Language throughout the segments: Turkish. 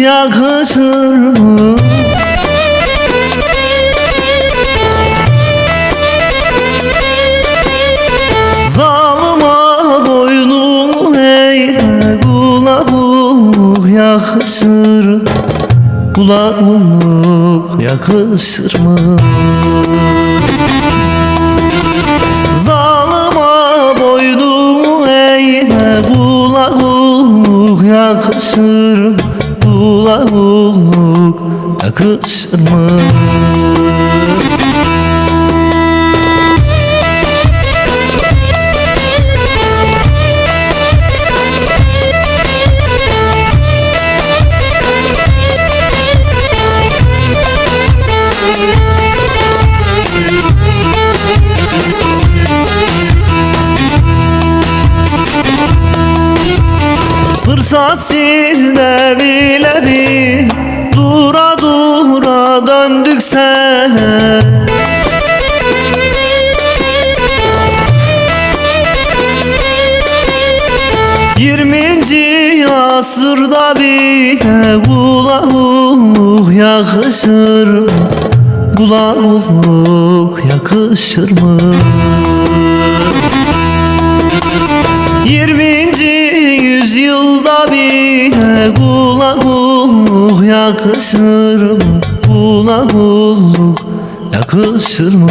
yakışır mı? Zalıma boynumu eğme Kulağım yakışır Kulağım yakışır mı? Zalıma boynumu eğme Kulağım yakışır Kulağım yakışır mı? Fırsat sizde bile bir Dura dura döndük sene Yirminci asırda bile Kulağılık yakışır mı? Kulağılık yakışır mı? Yakışır mı? Kulağılık yakışır mı?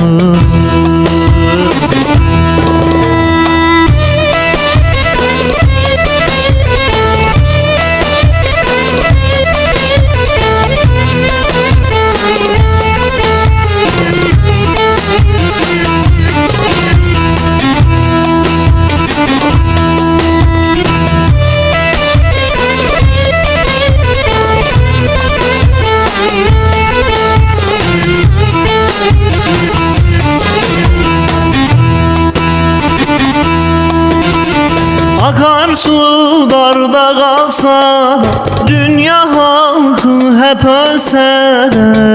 Darda kalsa Dünya halkı hep ölse de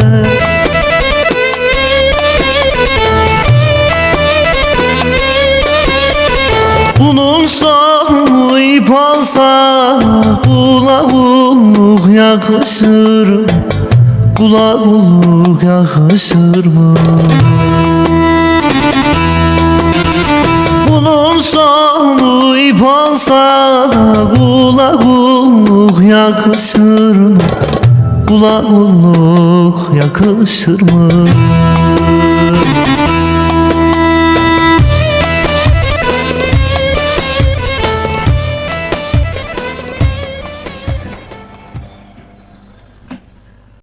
Bunun sonu ip alsa Kulağılık yakışır mı? Kulağılık yakışır mı? İp alsa Kulağılık yakışır mı? Kulağılık yakışır mı?